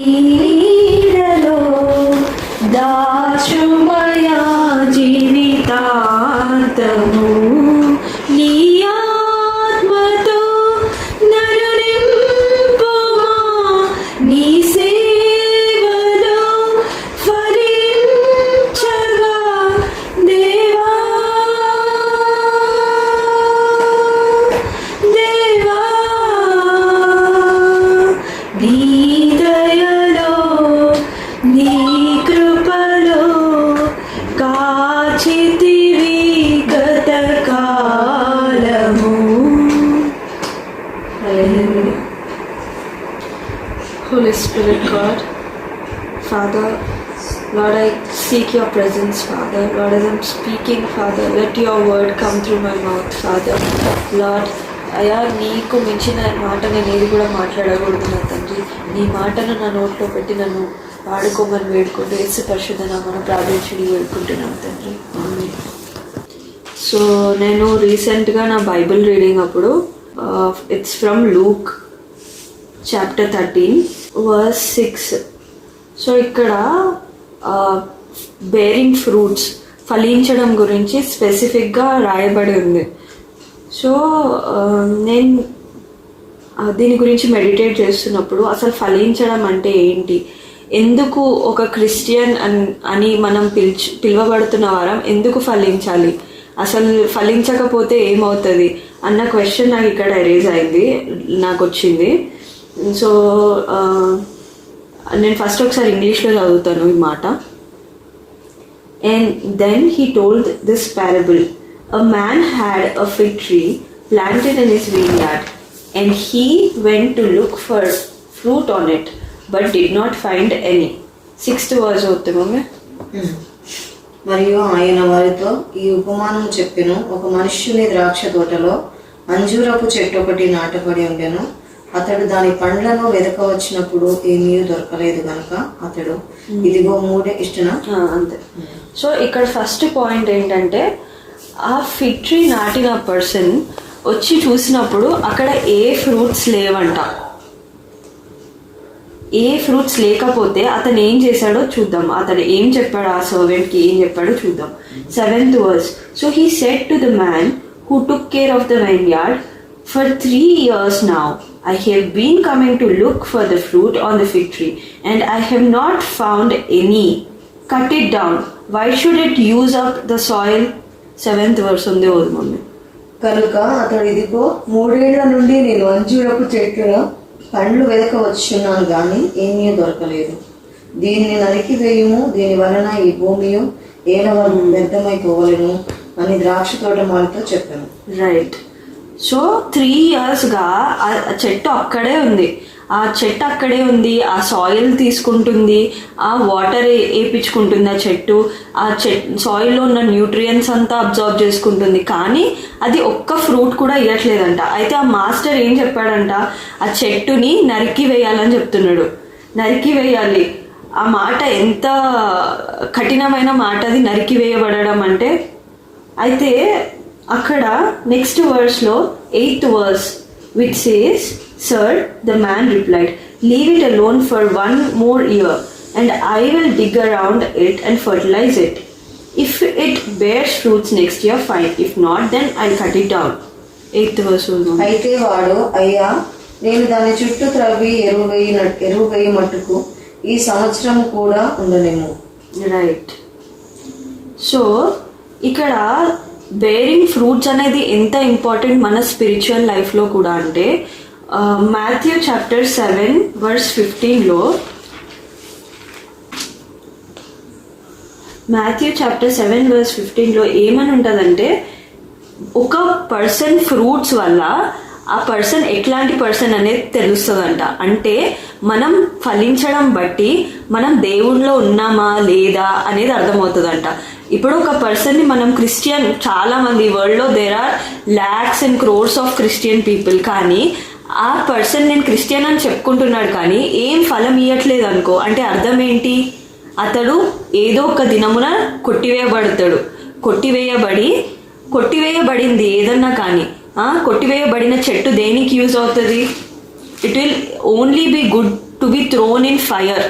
నీడలో seek your presence, Father. Lord, as I'm speaking, Father, let your word come through my mouth, Father. Lord, అయ్యా నీకు మించిన మాట నేను ఏది కూడా మాట్లాడకూడదు నా తండ్రి నీ మాటను నా నోట్లో పెట్టి నన్ను వాడుకోమని వేడుకుంటూ ఏసు పరిశుద్ధన మనం ప్రార్థించుడి వేడుకుంటున్నాను తండ్రి సో నేను రీసెంట్గా నా బైబిల్ రీడింగ్ అప్పుడు it's from Luke chapter thirteen verse six so ఇక్కడ బేరింగ్ ఫ్రూట్స్ ఫలించడం గురించి స్పెసిఫిక్గా రాయబడి ఉంది. సో uh, నేను uh, దీని గురించి మెడిటేట్ చేస్తున్నప్పుడు అసలు ఫలించడం అంటే ఏంటి? ఎందుకు ఒక క్రిస్టియన్ అని మనం పిలిచి పిలువబడుతున్న వారం ఎందుకు ఫలించాలి? అసలు ఫలించకపోతే ఏమవుతుంది? అన్న క్వశ్చన్ నాకు ఇక్కడ ఎరేజ్ అయింది నాకు వచ్చింది. సో uh, నేను ఫస్ట్ ఒకసారి ఇంగ్లీష్లో చదువుతాను ఈ మాట. And then he told this parable A man had a fig tree planted in his vineyard, and he went to look for fruit on it, but did not find any. Sixth verse అవుతుంది మమ్మీ మరియు ఆయన వారితో ఈ ఉపమానం చెప్పెను ఒక మనుష్యుని ద్రాక్ష తోటలో అంజూరపు చెట్టు ఒకటి నాటబడి ఉండెను అతడు దాని పండ్లను వెదకవచ్చినప్పుడు ఏమీ దొరకలేదు గనుక అతడు ఇదిగో మూడే ఇష్టన? అంతే. సో ఇక్కడ ఫస్ట్ పాయింట్ ఏంటంటే ఆ ఫిగ్ ట్రీ నాటిన పర్సన్ వచ్చి చూసినప్పుడు అక్కడ ఏ ఫ్రూట్స్ లేవంట. ఏ ఫ్రూట్స్ లేకపోతే అతను ఏం చేశాడో చూద్దాం. అతను ఏం చెప్పాడు ఆ సర్వెంట్కి ఏం చెప్పాడో చూద్దాం. Seventh verse so he said to the man who took care of the vineyard for three years now I have been coming to look for the fruit on the fig tree and I have not found any cut it down why should it use up the soil seventh verse ఉంది ఓదు mummy కనుక అతడు ఇదిగో మూడేళ్ళ నుండి నేను అంజూరపు చెట్టును పండ్లు వెదకవచ్చున్నాను గాని ఏమీ దొరకలేదు. దీన్ని నరికి వేయుము దీని వలన ఈ భూమియు ఏలవ వ్యర్థమైపోవలను అని ద్రాక్ష తోట మాలతో చెప్పాను. రైట్ సో త్రీ ఇయర్స్గా ఆ చెట్టు అక్కడే ఉంది. ఆ చెట్టు అక్కడే ఉంది. ఆ సాయిల్ తీసుకుంటుంది. ఆ వాటర్ వేపించుకుంటుంది ఆ చెట్టు. ఆ చెట్ సాయిల్లో ఉన్న న్యూట్రియన్స్ అంతా అబ్జర్వ్ చేసుకుంటుంది. కానీ అది ఒక్క ఫ్రూట్ కూడా ఇవ్వట్లేదంట అయితే ఆ మాస్టర్ ఏం చెప్పాడంట? ఆ చెట్టుని నరికి వేయాలని చెప్తున్నాడు. నరికి వేయాలి. ఆ మాట ఎంత కఠినమైన మాట అది నరికి వేయబడడం అంటే అయితే అక్కడ next వర్స్లో eighth verse which says sir the man replied leave it alone for one more year and I will dig around it and fertilise it if it bears fruits next year fine if not then I cut it down eighth verse అయితే వాడు అయ్యా నేను దాని చుట్టూ త్రవ్వి ఎరువు వేయిన ఎరువు వేయి మట్టుకు ఈ సంవత్సరం కూడా ఉండలేము రైట్ సో ఇక్కడ బేరింగ్ ఫ్రూట్స్ అనేది ఎంత ఇంపార్టెంట్ మన స్పిరిచువల్ లైఫ్లో కూడా అంటే మాథ్యూ చాప్టర్ సెవెన్ వర్స్ ఫిఫ్టీన్లో మాథ్యూ చాప్టర్ సెవెన్ వర్స్ ఫిఫ్టీన్లో ఏమని ఉంటుందంటే ఒక పర్సన్ ఫ్రూట్స్ వల్ల ఆ పర్సన్ ఎట్లాంటి పర్సన్ అనేది తెలుస్తుందంట. అంటే మనం ఫలించడం బట్టి మనం దేవుణ్ణిలో ఉన్నామా లేదా అనేది అర్థమవుతుందంట. ఇప్పుడు ఒక పర్సన్ని మనం క్రిస్టియన్ చాలా మంది వరల్డ్లో there are lakhs and crores of Christian people కానీ ఆ పర్సన్ నేను క్రిస్టియన్ అని చెప్పుకుంటున్నాడు కానీ ఏం ఫలం ఇవ్వట్లేదు అనుకో అంటే అర్థం ఏంటి? అతడు ఏదో ఒక దినమున కొట్టివేయబడతాడు. కొట్టివేయబడి కొట్టివేయబడింది ఏదన్నా కానీ ఆ, కొట్టివేయబడిన చెట్టు దేనికి యూజ్ అవుతుంది? It will only be good to be thrown in fire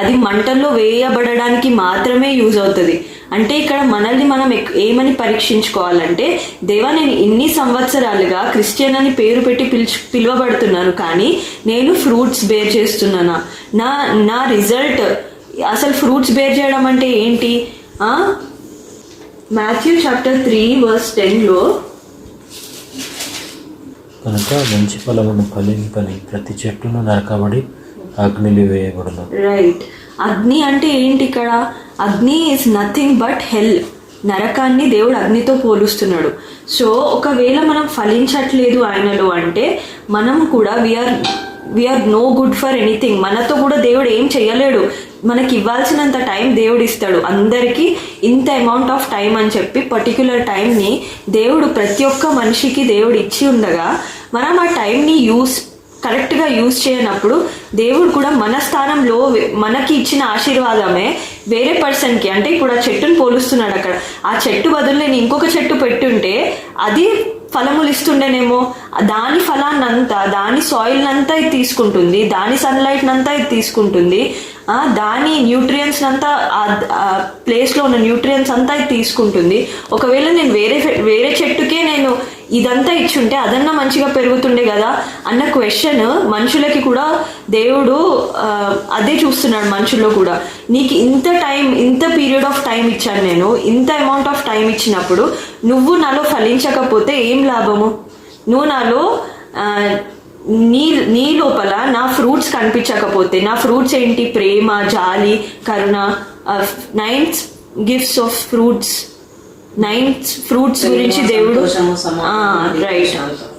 అది మంటల్లో వేయబడడానికి మాత్రమే యూజ్ అవుతుంది. అంటే ఇక్కడ మనల్ని మనం ఏమని పరీక్షించుకోవాలంటే దేవా నేను ఇన్ని సంవత్సరాలుగా క్రిస్టియన్ అని పేరు పెట్టి పిలిచి పిలువబడుతున్నాను కానీ నేను ఫ్రూట్స్ బేర్ చేస్తున్నానా? నా నా రిజల్ట్ అసలు ఫ్రూట్స్ బేర్ చేయడం అంటే ఏంటి? మాథ్యూ చాప్టర్ త్రీ వర్స్ టెన్లో కనుక మంచి ఫలమును ఫలింపని ప్రతి చెట్టును నరకబడి అగ్నిలు వేయబడును. రైట్ అగ్ని అంటే ఏంటి ఇక్కడ? అగ్ని ఇస్ నథింగ్ బట్ హెల్ నరకాన్ని దేవుడు అగ్నితో పోలుస్తున్నాడు. సో ఒకవేళ మనం ఫలించట్లేదు ఆయనలో అంటే మనం కూడా we are we are no good for anything మనతో కూడా దేవుడు ఏం చేయలేడు మనకి ఇవ్వాల్సినంత టైం దేవుడు ఇస్తాడు. అందరికీ ఇంత అమౌంట్ ఆఫ్ టైం అని చెప్పి పర్టికులర్ టైంని దేవుడు ప్రతి ఒక్క మనిషికి దేవుడు ఇచ్చి ఉండగా మనం ఆ టైంని యూస్ కరెక్ట్గా యూజ్ చేయనప్పుడు దేవుడు కూడా మన స్థానంలో మనకి ఇచ్చిన ఆశీర్వాదమే వేరే పర్సన్కి. అంటే ఇప్పుడు ఆ చెట్టును పోలుస్తున్నాడు అక్కడ. ఆ చెట్టు బదులు నేను ఇంకొక చెట్టు పెట్టుంటే అది ఫలములు ఇస్తుండేనేమో. దాని ఫలాన్నంతా దాని సాయిల్ అంతా ఇది తీసుకుంటుంది దాని సన్లైట్నంతా ఇది తీసుకుంటుంది. దాని న్యూట్రియన్స్ అంతా ఆ ప్లేస్లో ఉన్న న్యూట్రియన్స్ అంతా తీసుకుంటుంది. ఒకవేళ నేను వేరే వేరే చెట్టుకే నేను ఇదంతా ఇచ్చుంటే అదన్నా మంచిగా పెరుగుతుండే కదా అన్న క్వశ్చన్ మనుషులకి కూడా దేవుడు అదే చూస్తున్నాడు మనుషుల్లో కూడా. నీకు ఇంత టైం ఇంత పీరియడ్ ఆఫ్ టైం ఇచ్చాను నేను ఇంత అమౌంట్ ఆఫ్ టైం ఇచ్చినప్పుడు నువ్వు నాలో ఫలించకపోతే ఏం లాభము? నువ్వు నాలో నీ నీ లోపల నా ఫ్రూట్స్ కనిపించకపోతే నా ఫ్రూట్స్ ఏంటి? ప్రేమ జాలి కరుణ nines gifts of fruits nine fruits గురించి దేవుడు రైట్.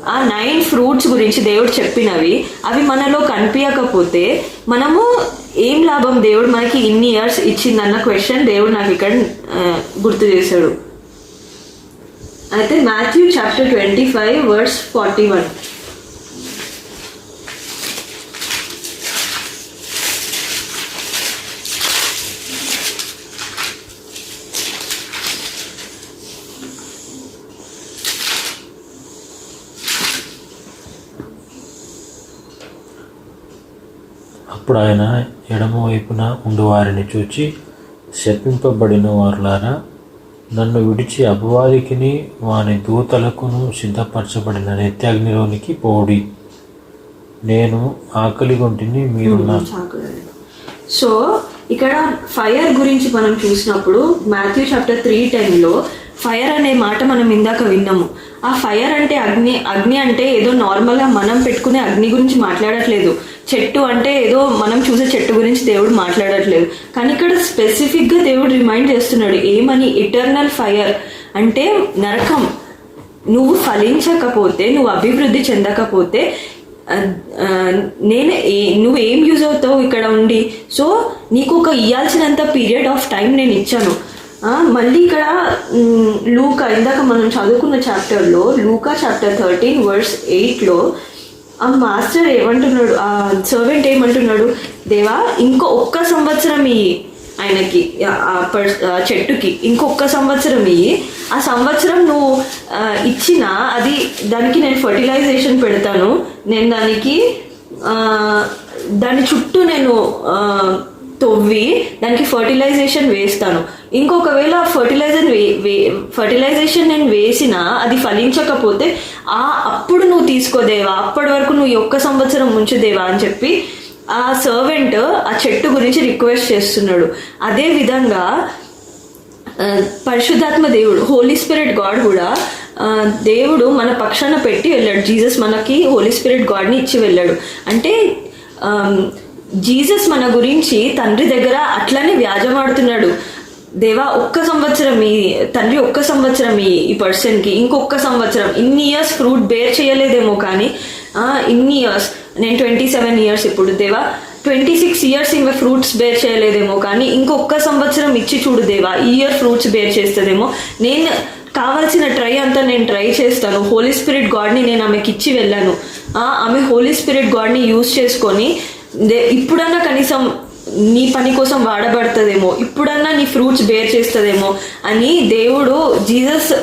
ఆ నైన్ ఫ్రూట్స్ గురించి దేవుడు చెప్పినవి అవి మనలో కనిపించకపోతే మనము ఏం లాభం? దేవుడు మనకి ఇన్ని ఇయర్స్ ఇచ్చిందన్న క్వశ్చన్ దేవుడు నాకు ఇక్కడ గుర్తు చేశాడు. అయితే Matthew chapter twenty five verse forty one. అప్పుడు ఆయన ఎడమవైపున ఉండువారిని చూచి శపింపబడిన వారులారా నన్ను విడిచి అపవాదికిని వాని దూతలకును సిద్ధపరచబడిన నిత్యాగ్నిలోనికి పోడి. నేను ఆకలి గుంటిని మీరున్న సో ఇక్కడ ఫైర్ గురించి మనం చూసినప్పుడు మాథ్యూ చాప్టర్ త్రీ టెన్లో ఫైర్ అనే మాట మనం ఇందాక విన్నాము. ఆ ఫైర్ అంటే అగ్ని అగ్ని అంటే ఏదో నార్మల్గా మనం పెట్టుకునే అగ్ని గురించి మాట్లాడట్లేదు. చెట్టు అంటే ఏదో మనం చూసే చెట్టు గురించి దేవుడు మాట్లాడట్లేదు. కానీ ఇక్కడ స్పెసిఫిక్గా దేవుడు రిమైండ్ చేస్తున్నాడు ఏమని? ఇటర్నల్ ఫైర్ అంటే నరకం. నువ్వు ఫలించకపోతే నువ్వు అభివృద్ధి చెందకపోతే నేను ఏ- నువ్వు ఏం యూజ్ అవుతావు ఇక్కడ ఉండి? సో నీకు ఒక ఇవ్వాల్సినంత పీరియడ్ ఆఫ్ టైం నేను ఇచ్చాను. మళ్ళీ ఇక్కడ లూకా ఇందాక మనం చదువుకున్న చాప్టర్లో లూకా చాప్టర్ థర్టీన్ వర్స్ ఎయిట్లో ఆ మాస్టర్ ఏమంటున్నాడు? ఆ సర్వెంట్ ఏమంటున్నాడు? దేవా ఇంకో ఒక్క సంవత్సరం ఇయ్యి ఆయనకి ఆ- పర్స్- చెట్టుకి. ఇంకొక సంవత్సరం ఇయ్యి. ఆ సంవత్సరం నువ్వు ఇచ్చిన ఇచ్చినా అది దానికి నేను ఫర్టిలైజేషన్ పెడతాను. నేను దానికి దాని చుట్టూ నేను తవ్వి దానికి ఫర్టిలైజేషన్ వేస్తాను. ఇంకొకవేళ ఫర్టిలైజర్ వే వే ఫర్టిలైజేషన్ నేను వేసినా అది ఫలించకపోతే ఆ అప్పుడు నువ్వు తీసుకోదేవా అప్పటి వరకు నువ్వు ఒక్క సంవత్సరం ఉంచుదేవా అని చెప్పి ఆ సర్వెంట్ ఆ చెట్టు గురించి రిక్వెస్ట్ చేస్తున్నాడు. అదే విధంగా పరిశుద్ధాత్మ దేవుడు హోలీ స్పిరిట్ గాడ్ కూడా దేవుడు మన పక్షాన పెట్టి వెళ్ళాడు. జీసస్ మనకి హోలీ స్పిరిట్ గాడ్ని ఇచ్చి వెళ్ళాడు. అంటే జీసస్ మన గురించి తండ్రి దగ్గర అట్లనే వ్యాజమాడుతున్నాడు. దేవా ఒక్క సంవత్సరం ఈ తండ్రి ఒక్క సంవత్సరం ఈ ఈ పర్సన్కి ఇంకొక సంవత్సరం. ఇన్ని ఇయర్స్ ఫ్రూట్ బేర్ చేయలేదేమో కానీ ఆ, ఇన్ని ఇయర్స్. నేను ట్వంటీ సెవెన్ ఇయర్స్ ఇప్పుడు దేవా. ట్వంటీ సిక్స్ ఇయర్స్ ఇంకా ఫ్రూట్స్ బేర్ చేయలేదేమో కానీ ఇంకొక సంవత్సరం ఇచ్చి చూడు దేవా. ఈ ఇయర్ ఫ్రూట్స్ బేర్ చేస్తుందేమో. నేను కావాల్సిన ట్రై అంతా నేను ట్రై చేస్తాను. హోలీ స్పిరిట్ గాడ్ని నేను ఆమెకి ఇచ్చి వెళ్ళాను ఆమె హోలీ స్పిరిట్ గాడ్ని యూజ్ చేసుకొని ఇప్పుడన్నా కనీసం నీ పని కోసం వాడబడుతుందేమో ఇప్పుడన్నా నీ ఫ్రూట్స్ బేర్ చేస్తుందేమో అని దేవుడు జీసస్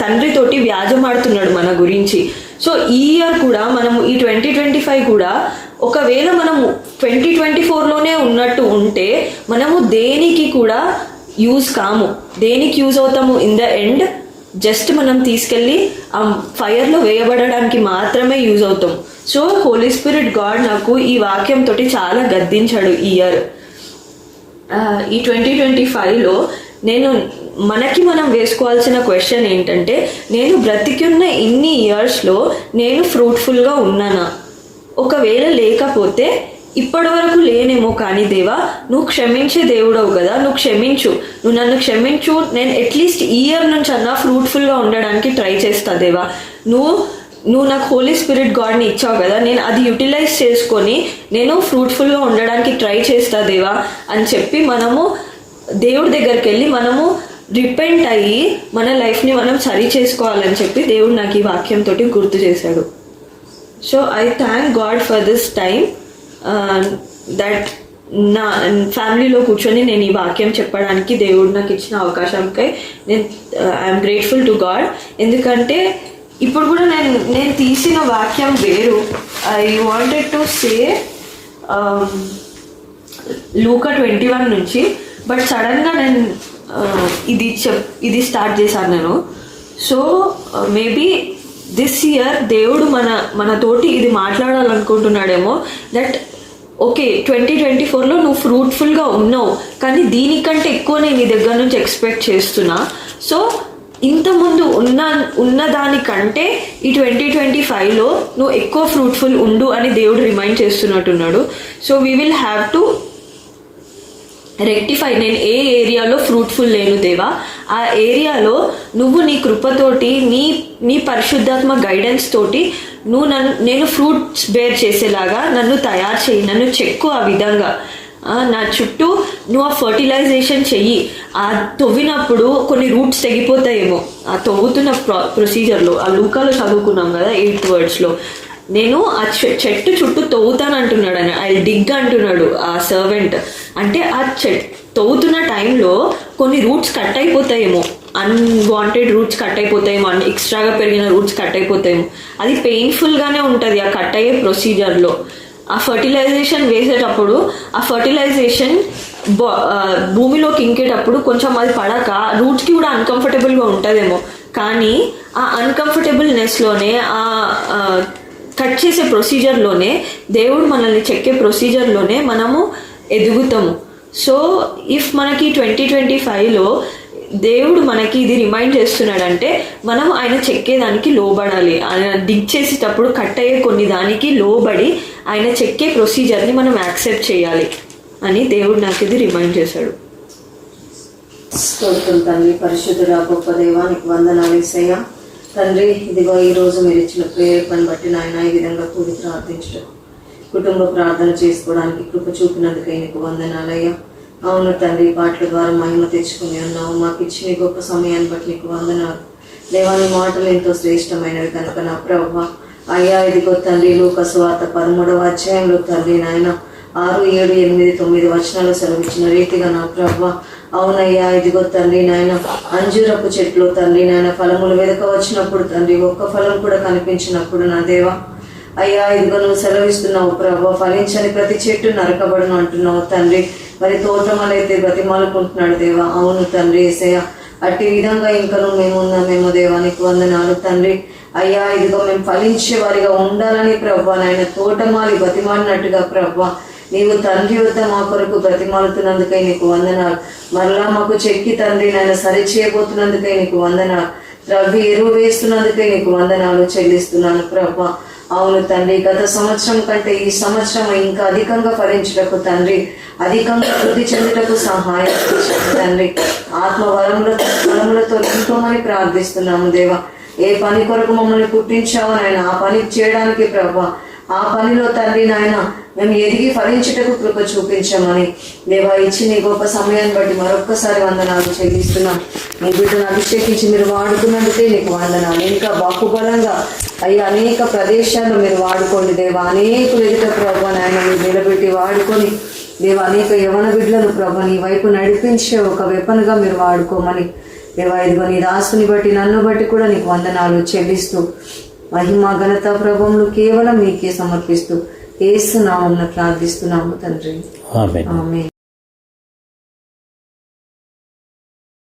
తండ్రితోటి వ్యాజమాడుతున్నాడు మన గురించి. సో ఈ ఇయర్ కూడా మనము ఈ ట్వంటీ ట్వంటీ ఫైవ్ కూడా ఒకవేళ మనము ట్వంటీ ట్వంటీ ఫోర్లోనే ఉన్నట్టు ఉంటే మనము దేనికి కూడా యూజ్ కాము. దేనికి యూజ్ అవుతాము? ఇన్ ద ఎండ్ జస్ట్ మనం తీసుకెళ్ళి ఆ ఫైర్లో వేయబడడానికి మాత్రమే యూజ్ అవుతాం. సో హోలీ స్పిరిట్ గాడ్ నాకు ఈ వాక్యం తోటి చాలా గద్దించాడు ఈ ఇయర్ ఈ ట్వంటీ ట్వంటీ ఫైవ్లో నేను మనకి మనం వేసుకోవాల్సిన క్వశ్చన్ ఏంటంటే నేను బ్రతికున్న ఇన్ని ఇయర్స్లో నేను ఫ్రూట్ఫుల్గా ఉన్నానా? ఒకవేళ లేకపోతే ఇప్పటి వరకు లేనేమో కానీ దేవా నువ్వు క్షమించే దేవుడవు కదా నువ్వు క్షమించు. నువ్వు నన్ను క్షమించు నేను అట్లీస్ట్ ఇయర్ నుంచి అన్నా ఫ్రూట్ఫుల్గా ఉండడానికి ట్రై చేస్తా దేవా. నువ్వు నువ్వు నాకు హోలీ స్పిరిట్ గాడ్ని ఇచ్చావు కదా నేను అది యూటిలైజ్ చేసుకొని నేను ఫ్రూట్ఫుల్గా ఉండడానికి ట్రై చేస్తా దేవా అని చెప్పి మనము దేవుడి దగ్గరికి వెళ్ళి మనము రిపెంట్ అయ్యి మన లైఫ్ని మనం సరి చేసుకోవాలని చెప్పి దేవుడు నాకు ఈ వాక్యంతో గుర్తు చేశాడు. So I thank God for this time Um, that నా ఫ్యామిలీలో కూర్చొని నేను ఈ వాక్యం చెప్పడానికి దేవుడు నాకు ఇచ్చిన అవకాశంకై నేను ఐఎమ్ గ్రేట్ఫుల్ టు గాడ్ ఎందుకంటే ఇప్పుడు కూడా నేను నేను తీసిన వాక్యం వేరు. I wanted to say Luka twenty one నుంచి బట్ సడన్గా నేను uh, ఇది చెప్ ఇది స్టార్ట్ చేశాను నేను. So maybe uh, this year దేవుడు మన మనతోటి ఇది మాట్లాడాలనుకుంటున్నాడేమో దట్ ఓకే ట్వంటీ ట్వంటీ ఫోర్లో నువ్వు ఫ్రూట్ఫుల్గా ఉన్నావు కానీ దీనికంటే ఎక్కువ నేను నీ దగ్గర నుంచి ఎక్స్పెక్ట్ చేస్తున్నా. సో ఇంతకుముందు ఉన్న ఉన్న దానికంటే ఈ ట్వంటీ ట్వంటీ ఫైవ్లో నువ్వు ఎక్కువ ఫ్రూట్ఫుల్ ఉండు అని దేవుడు remind చేస్తున్నట్టున్నాడు. So we will have to rectify. నేను ఏ ఏరియాలో ఫ్రూట్ఫుల్ లేను దేవా ఆ ఏరియాలో నువ్వు నీ కృపతోటి నీ నీ పరిశుద్ధాత్మ గైడెన్స్ తోటి నువ్వు నన్ను నేను ఫ్రూట్స్ బేర్ చేసేలాగా నన్ను తయారు చేయి నన్ను చెక్కు ఆ విధంగా. నా చుట్టూ నువ్వు ఆ ఫర్టిలైజేషన్ చెయ్యి. ఆ తవ్వినప్పుడు కొన్ని రూట్స్ తెగిపోతాయేమో. ఆ తవ్వుతున్న ప్రొ ప్రొసీజర్లో ఆ లూకాలో చదువుకున్నాం కదా ఎయిత్ వర్డ్స్లో. నేను ఆ చె- చెట్టు చుట్టూ తవ్వుతాను అంటున్నాడు అని ఐ డిగ్ అంటున్నాడు ఆ సర్వెంట్. అంటే ఆ చెట్ తవ్వుతున్న టైంలో కొన్ని రూట్స్ కట్ అయిపోతాయేమో. అన్వాంటెడ్ రూట్స్ కట్ అయిపోతాయేమో. అన్ని ఎక్స్ట్రాగా పెరిగిన రూట్స్ కట్ అయిపోతాయేమో. అది పెయిన్ఫుల్గానే ఉంటుంది ఆ కట్ అయ్యే ప్రొసీజర్లో ఆ ఫర్టిలైజేషన్ వేసేటప్పుడు ఆ ఫర్టిలైజేషన్ భూమిలోకి ఇంకేటప్పుడు కొంచెం అది పడక రూట్స్కి కూడా అన్కంఫర్టబుల్గా ఉంటుందేమో. కానీ ఆ అన్కంఫర్టబుల్నెస్లోనే ఆ, కట్ చేసే ప్రొసీజర్లోనే దేవుడు మనల్ని చెక్కే ప్రొసీజర్లోనే మనము ఎదుగుతాము సో ఇఫ్ మనకి ట్వంటీ ట్వంటీ ఫైవ్లో దేవుడు మనకి ఇది రిమైండ్ చేస్తున్నాడంటే మనం ఆయన చెక్కేదానికి లోబడాలి. ఆయన డిగ్ చేసేటప్పుడు కట్ అయ్యే కొన్ని దానికి లోబడి ఆయన చెక్కే ప్రొసీజర్ని మనం యాక్సెప్ట్ చేయాలి అని దేవుడు నాకు ఇది రిమైండ్ చేశాడు. స్తోత్రం తండ్రి పరిశుద్ధుడా గొప్ప దేవానికి వందనాలు ఇసయ్యా తండ్రి ఇదిగో ఈ రోజు మీరు ఇచ్చిన ప్రేరేపణ బట్టి నాయన ఈ విధంగా కూడి ప్రార్థించడం కుటుంబ ప్రార్థన చేసుకోవడానికి కృప చూపినందుకై నీకు వందనాలయ్యా. అవును తండ్రి పాటల ద్వారా మహిమ తెచ్చుకుని ఉన్నావు. మాకు ఇచ్చిన గొప్ప సమయాన్ని బట్టి నీకు వందనాలు. దేవాని మాటలు ఎంతో శ్రేష్టమైనవి కనుక నా ప్రభా. అయ్యా ఇదిగో తండ్రి లూకసు వార్త పదమూడవ అధ్యాయంలో తండ్రి నాయన ఆరు ఏడు ఎనిమిది తొమ్మిది వచనాలు సెలవిచ్చిన రీతిగా నా ప్రభా. అవునయ్యా ఇదిగో తండ్రి నాయన అంజూరపు చెట్లు తండ్రి నాయన ఫలములు వెదక వచ్చినప్పుడు తండ్రి ఒక్క ఫలం కూడా కనిపించినప్పుడు నా దేవా. అయ్యా ఇదిగో నువ్వు సెలవిస్తున్నావు ప్రభా ఫలించని ప్రతి చెట్టు నరకబడును అంటున్నావు తండ్రి. మరి తోటమలైతే బ్రతిమాలుకుంటున్నాడు దేవా. అవును తండ్రి ఏసయ్య అట్టి విధంగా ఇంకను మేము ఉన్నామేమో దేవానికి వందనాలు తండ్రి. అయ్యా ఇదిగో మేము ఫలించే వారిగా ఉండాలని ప్రభా నాయన తోటమాలి బతిమాలినట్టుగా ప్రభా. నీవు తండ్రి వద్ద మా కొరకు బ్రతిమాలుతున్నందుకై నీకు వందనాలు. మరలా మాకు చెక్కి తండ్రి నాయన సరి చేయబోతున్నందుకై నీకు వందనాలు. ద్రవ్య ఎరువు వేస్తున్నందుకై నీకు వందనాలు చెల్లిస్తున్నాను ప్రభా. అవును తండ్రి గత సంవత్సరం కంటే ఈ సంవత్సరం ఇంకా అధికంగా ఫలించుటకు తండ్రి అధికంగా వృద్ధి చెందుటకు సహాయం తండ్రి. ఆత్మ వరములతో ఫలములతో నింపమని ప్రార్థిస్తున్నాము దేవా. ఏ పని కొరకు మమ్మల్ని పుట్టించావో నాయన ఆ పని చేయడానికి ప్రభా. ఆ పనిలో తండ్రి నాయన మేము ఎదిగి ఫలించుటకు కృప చూపించమని. దేవా ఇచ్చి నీ గొప్ప సమయాన్ని బట్టి మరొక్కసారి వందనాలు చెల్లిస్తున్నాం. నీ బిడ్డను అభిషేకించి మీరు వాడుకున్నందుకే నీకు వందనాలు. ఇంకా బాహుబలంగా అయ్యా అనేక ప్రదేశాల్లో మీరు వాడుకోండి దేవా. అనేకులు ఎదుట ప్రభా నాయన మీరు నిలబెట్టి వాడుకొని దేవా అనేక యవన బిడ్డలను ప్రభా నీ వైపు నడిపించే ఒక వెపన్గా మీరు వాడుకోమని దేవా ఇదిగో నీ దాసుని బట్టి నన్ను బట్టి కూడా నీకు వందనాలు చెల్లిస్తూ మహిమ ఘనత ప్రభములు కేవలం మీకే సమర్పిస్తూ ఏసు నామం ప్రార్థిస్తున్నాము తండ్రి. ఆమె